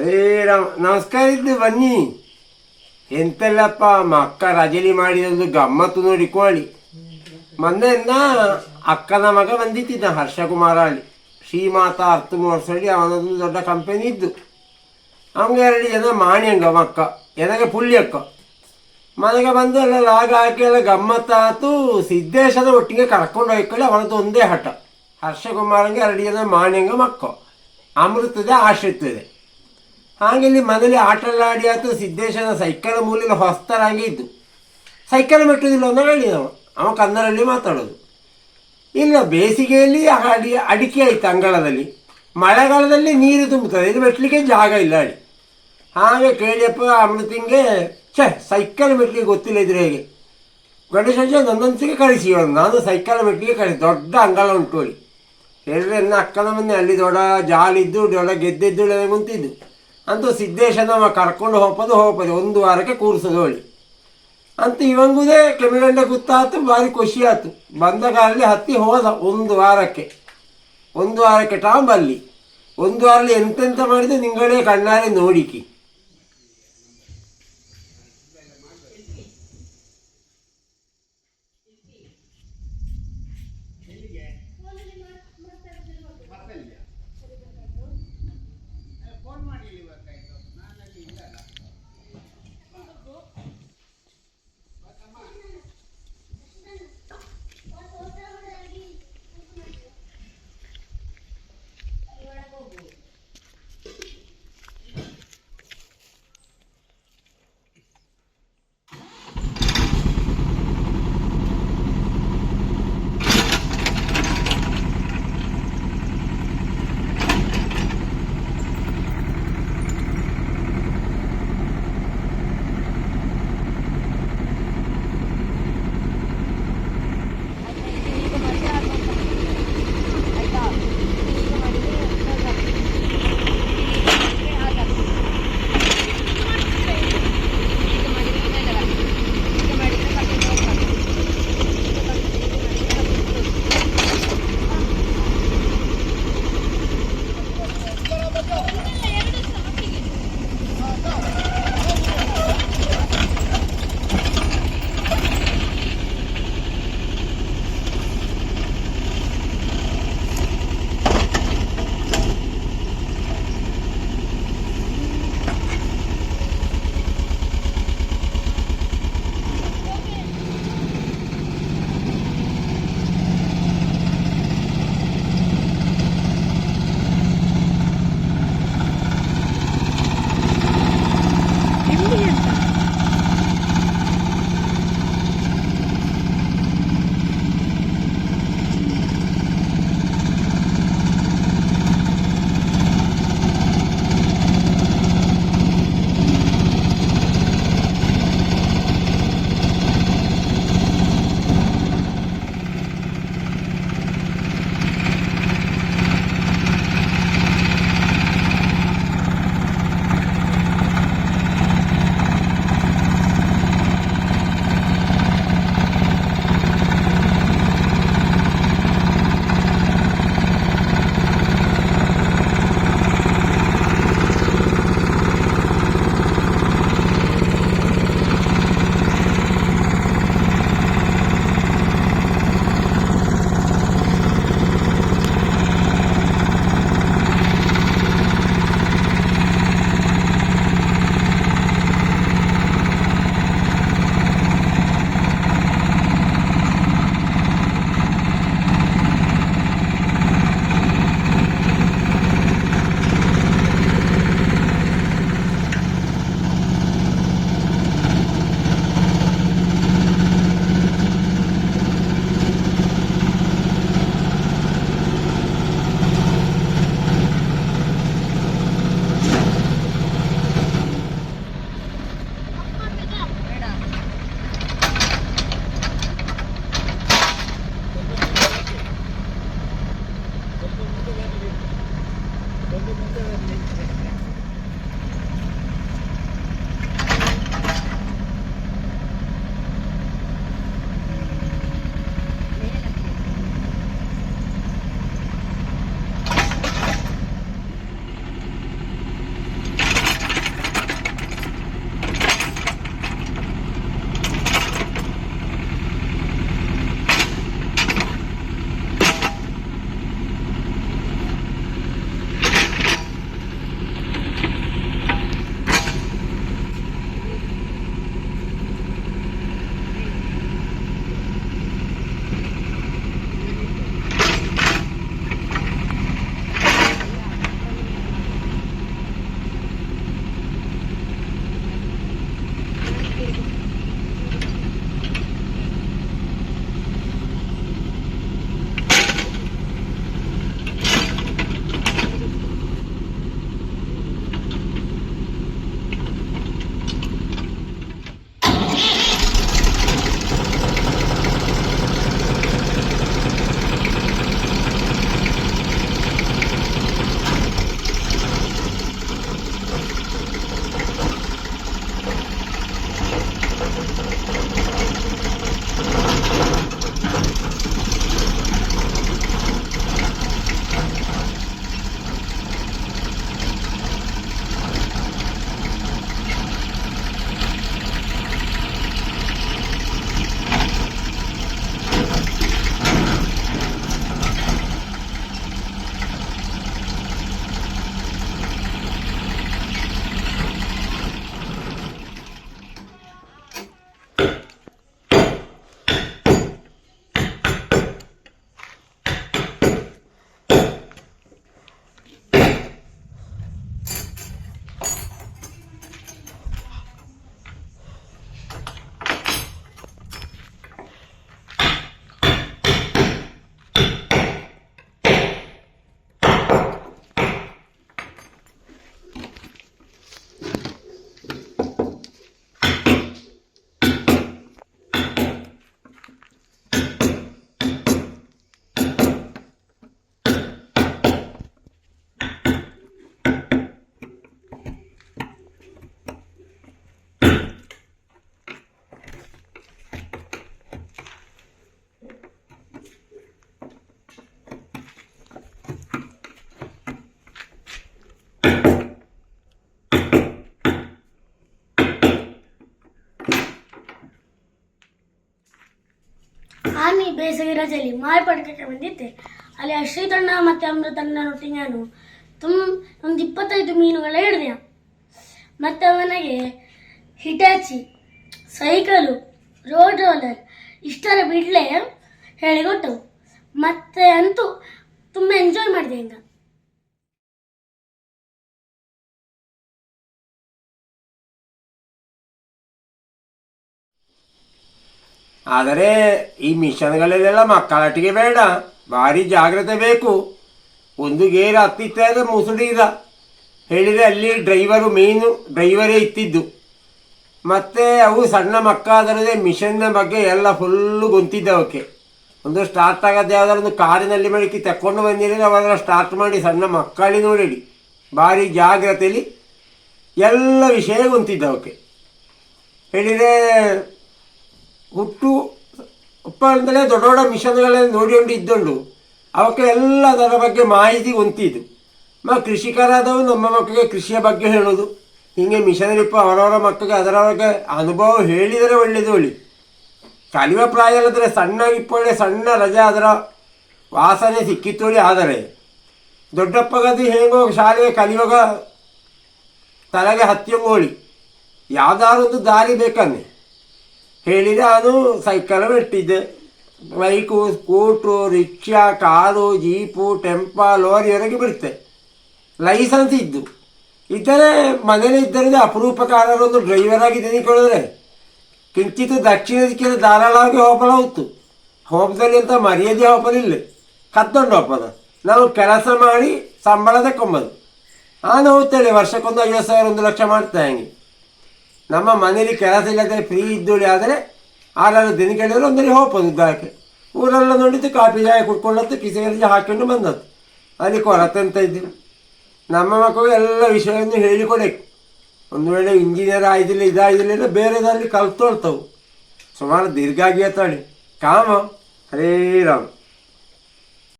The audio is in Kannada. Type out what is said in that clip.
ಅದೇ ರಾಮ್ ನಮಸ್ಕಾರ ಇದ್ದು ಬನ್ನಿ. ಎಂತೆಲ್ಲಪ್ಪ ಅಕ್ಕ ರಜಲಿ ಮಾಡಿದೊಂದು ಗಮ್ಮತ್ತು ನೋಡಿಕೊಳ್ಳಿ ಮೊನ್ನೆಯಿಂದ ಅಕ್ಕನ ಮಗ ಬಂದಿತ್ತಿದ್ದ ಹರ್ಷಕುಮಾರ ಅಲ್ಲಿ ಶ್ರೀಮಾತಾ ಅರ್ಥ ಮೋರ್ಸಡಿ ಅವನದೊಂದು ದೊಡ್ಡ ಕಂಪನಿ ಇದ್ದು. ಅವನಿಗೆ ಎರಡು ಜನ ಮಾಣಿಯಂಗ ಮಕ್ಕ ಎನಗೆ ಪುಳ್ಯಕ್ಕ ಮನೆಗೆ ಬಂದು ಎಲ್ಲ ಲಾಗ ಹಾಕಿ ಎಲ್ಲ ಗಮ್ಮತ್ತಾತು ಸಿದ್ದೇಶದ ಒಟ್ಟಿಗೆ ಕರ್ಕೊಂಡು ಹೋಯ್ಕೊಳ್ಳಿ ಅವನದ್ದು ಒಂದೇ ಹಠ. ಹರ್ಷಕುಮಾರಂಗೆ ಎರಡು ಜನ ಮಾಣಿಯಂಗ ಮಕ್ಕ. ಅಮೃತದೆ ಆಶ್ರಿತದೆ ಹಾಗೆ ಇಲ್ಲಿ ಮನೇಲಿ ಆಡಿ ಆತು ಸಿದ್ದೇಶನ ಸೈಕಲ್ ಮೂಲೆಯಲ್ಲಿ ಹೊಸ್ತರಾಗಿ ಇದ್ದು. ಸೈಕಲ್ ಮೆಟ್ಟುದಿಲ್ಲ ಅಂತ ಹೇಳಿ ನಾವು? ಅವ ಕನ್ನಡಲ್ಲಿ ಮಾತಾಡೋದು. ಇಲ್ಲ, ಬೇಸಿಗೆಯಲ್ಲಿ ಅಡಿ ಅಡಿಕೆ ಆಯ್ತು ಅಂಗಳದಲ್ಲಿ. ಮಳೆಗಾಲದಲ್ಲಿ ನೀರು ತುಂಬುತ್ತದೆ ಇದು ಮೆಟ್ಲಿಕ್ಕೆ ಜಾಗ ಇಲ್ಲ ಅಡಿ ಹಾಗೆ ಕೇಳಿಯಪ್ಪ ಅಮೃತಿಂಗೆ, ಛೇ, ಸೈಕಲ್ ಮೆಟ್ಲಿಗೆ ಗೊತ್ತಿಲ್ಲ ಇದ್ರೆ ಹೇಗೆ? ಗಣೇಶ ನನ್ನೊಂದಿಗೆ ಕಳಿಸಿ ನಾನು ಸೈಕಲ್ ಮೆಟ್ಲಿಗೆ ಕಳಿಸಿ, ದೊಡ್ಡ ಅಂಗಳ ಉಂಟು ಅಲ್ಲಿ ಹೇಳಿದ್ರೆ ಅಕ್ಕನ ಮನೆ ಅಲ್ಲಿ ದೊಡ್ಡ ಜಾಲಿದ್ದು, ದೊಡ್ಡ ಗೆದ್ದಿದ್ದು ಕುಂತಿದ್ದು ಅಂತೂ ಸಿದ್ದೇಶನವ ಕರ್ಕೊಂಡು ಹೋಗೋದು ಹೋಗೋದು ಒಂದು ವಾರಕ್ಕೆ ಕೂರಿಸೋದು ಹೇಳಿ ಅಂತ ಇವಂಗುದೇ ಕೆಮಿಗಂಡೆ ಗೊತ್ತಾಯ್ತು ಭಾರಿ ಖುಷಿ ಆಯ್ತು ಬಂದ ಕಾಲಲ್ಲಿ ಹತ್ತಿ ಹೋದ ಒಂದು ವಾರಕ್ಕೆ. ಒಂದು ವಾರಕ್ಕೆ ಟಾಂಬಲ್ಲಿ ಒಂದು ವಾರಲ್ಲಿ ಎಂತೆಂತ ಮಾಡಿದೆ, ನಿಂಗಳೇ ಕಣ್ಣಾರೆ ನೋಡಿಕಿ. ಮಾರಿ ಪಡ್ಕಕ್ಕೆ ಬಂದಿದ್ದೆ. ಅಲ್ಲಿ ಶ್ರೀತಣ್ಣ ಮತ್ತು ಅಮೃತಣ್ಣನೊಟ್ಟಿಗೆ ನಾನು ತುಂಬ ಒಂದು ಇಪ್ಪತ್ತೈದು ಮೀನುಗಳ ಹಿಡಿದೆ. ಮತ್ತು ಅವನಿಗೆ ಹಿಟಾಚಿ, ಸೈಕಲು, ರೋಡ್ ರೋಲರ್ ಇಷ್ಟರ ಬಿಡ್ಲೆ ಹೇಳಿಕೊಟ್ಟವು ಮತ್ತೆ ಅಂತೂ ತುಂಬ ಎಂಜಾಯ್ ಮಾಡಿದೆ ಈಗ. ಆದರೆ ಈ ಮಿಷನ್ಗಳಲ್ಲೆಲ್ಲ ಮಕ್ಕಳಾಟಿಗೆ ಬೇಡ. ಭಾರಿ ಜಾಗ್ರತೆ ಬೇಕು. ಒಂದು ಗೇರ್ ಹತ್ತಿತ್ತೆ ಮುಸುಡಿ ಇದ. ಹೇಳಿದರೆ ಅಲ್ಲಿ ಡ್ರೈವರು ಮೇಯ್ನು ಡ್ರೈವರೇ ಇತ್ತಿದ್ದು. ಮತ್ತು ಅವು ಸಣ್ಣ ಮಕ್ಕಳಾದರೆ ಮಿಷನ್ನ ಬಗ್ಗೆ ಎಲ್ಲ ಫುಲ್ಲು ಗೊತ್ತಿದ್ದವಕ್ಕೆ ಒಂದು ಸ್ಟಾರ್ಟ್ ಆಗೋದು ಯಾವುದಾದ್ರು ಒಂದು ಕಾರಿನಲ್ಲಿ ಮಡಿಕೆ ತಕ್ಕೊಂಡು ಬಂದಿರೋದು ಅವಾಗ ಸ್ಟಾರ್ಟ್ ಮಾಡಿ ಸಣ್ಣ ಮಕ್ಕಳಿ ನೋಡಿಡಿ ಭಾರಿ ಜಾಗ್ರತೆಯಲ್ಲಿ ಎಲ್ಲ ವಿಷಯ ಅವಕ್ಕೆ. ಹೇಳಿದರೆ ಹುಟ್ಟು ಉಪ್ಪಂದಲೇ ದೊಡ್ಡ ದೊಡ್ಡ ಮಿಷನ್ಗಳನ್ನು ನೋಡಿಕೊಂಡು ಇದ್ದುಂಡು ಅವಕ್ಕೆ ಎಲ್ಲ ಅದರ ಬಗ್ಗೆ ಮಾಹಿತಿ ಹೊಂತಿದ್ದು ಮ ಕೃಷಿಕರಾದವು ನಮ್ಮ ಮಕ್ಕಳಿಗೆ ಕೃಷಿಯ ಬಗ್ಗೆ ಹೇಳೋದು. ಹೀಗೆ ಮಿಷನರಿಪ್ಪ ಅವರವರ ಮಕ್ಕಳಿಗೆ ಅದರ ಬಗ್ಗೆ ಅನುಭವ ಹೇಳಿದರೆ ಒಳ್ಳೆಯದು ಹೇಳಿ. ಕಲಿವ ಪ್ರಾಯ ಅಲ್ಲದ್ರೆ ಸಣ್ಣ ಇಪ್ಪೊಳ್ಳೆ ಸಣ್ಣ ರಜೆ ಅದರ ವಾಸನೆ ಸಿಕ್ಕಿತ್ತೋಳಿ ಆದರೆ. ದೊಡ್ಡಪ್ಪಗದು ಹೇಗೋ ಶಾಲೆಗೆ ಕಲಿಯುವಾಗ ತಲೆಗೆ ಹತ್ತಿಯಂಗೋಳಿ ಯಾವ್ದಾದ್ರು ಒಂದು ದಾರಿ ಬೇಕನ್ನೇ. ಹೇಳಿದೆ ಅದು ಸೈಕಲ್ ಬಿಟ್ಟಿದ್ದೆ bike, scooter, rickshaw, car, jeep, tempo ಲೋರಿವರೆಗೆ ಬಿಡುತ್ತೆ ಲೈಸೆನ್ಸ್ ಇದ್ದು. ಇದ್ದರೆ ಮನೇಲಿ ಇದ್ದರೆ ಅಪರೂಪಕಾರರೊಂದು ಡ್ರೈವರ್ ಆಗಿ ತೆಗೆದುಕೊಳ್ಳಿದ್ರೆ ಕಿಂಚಿತ್ತು ದಕ್ಷಿಣ ದಿಕ್ಕಿನ ಧಾರಾಳವಾಗಿ ಹೋಪಲ ಹೋಯ್ತು. ಅಂತ ಮರ್ಯಾದೆ ಹೋಪಲಿಲ್ಲ. ಕತ್ತೊಂಡು ಹೋಪದ ನಾವು ಕೆಲಸ ಮಾಡಿ ಸಂಬಳ ತಕೊಂಬದು ನಾನು ಹೋಗ್ತೇನೆ ವರ್ಷಕ್ಕೊಂದು ಐವತ್ತು ಸಾವಿರ, ಒಂದು ಲಕ್ಷ ಮಾಡ್ತಾ ಹಂಗೆ. ನಮ್ಮ ಮನೇಲಿ ಕೆಲಸ ಇಲ್ಲದೆ ಫ್ರೀ ಇದ್ದೋಳಿ ಆದರೆ ಆರಾರು ದಿನ ಕೇಳಿದ್ರೆ ಒಂದಲ್ಲಿ ಹೋಗ್ಬೋದು ಇದ್ದಕ್ಕೆ ಊರೆಲ್ಲ ನೋಡಿದ್ದು ಕಾಫಿ ಜಾಯ ಕುಡ್ಕೊಂಡದ್ದು ಕಿಸೆಗಳಲ್ಲಿ ಹಾಕೊಂಡು ಬಂದದ್ದು. ಅಲ್ಲಿ ಕೊರತೆ ಅಂತ ಇದ್ದೀವಿ? ನಮ್ಮ ಮಕ್ಕಳು ಎಲ್ಲ ವಿಷಯವನ್ನು ಹೇಳಿಕೊಡಬೇಕು. ಒಂದು ವೇಳೆ ಇಂಜಿನಿಯರ್ ಆಯ್ದಿಲ್ಲ ಇದಾಯ್ದಿಲ್ಲ ಬೇರೆದಲ್ಲಿ ಕಲ್ತೊಳ್ತವು ಸುಮಾರು ದೀರ್ಘ ಆಗಿಯತ್ತಾಳೆ ಕಾಮ, ಹರೇ ರಾಮ್.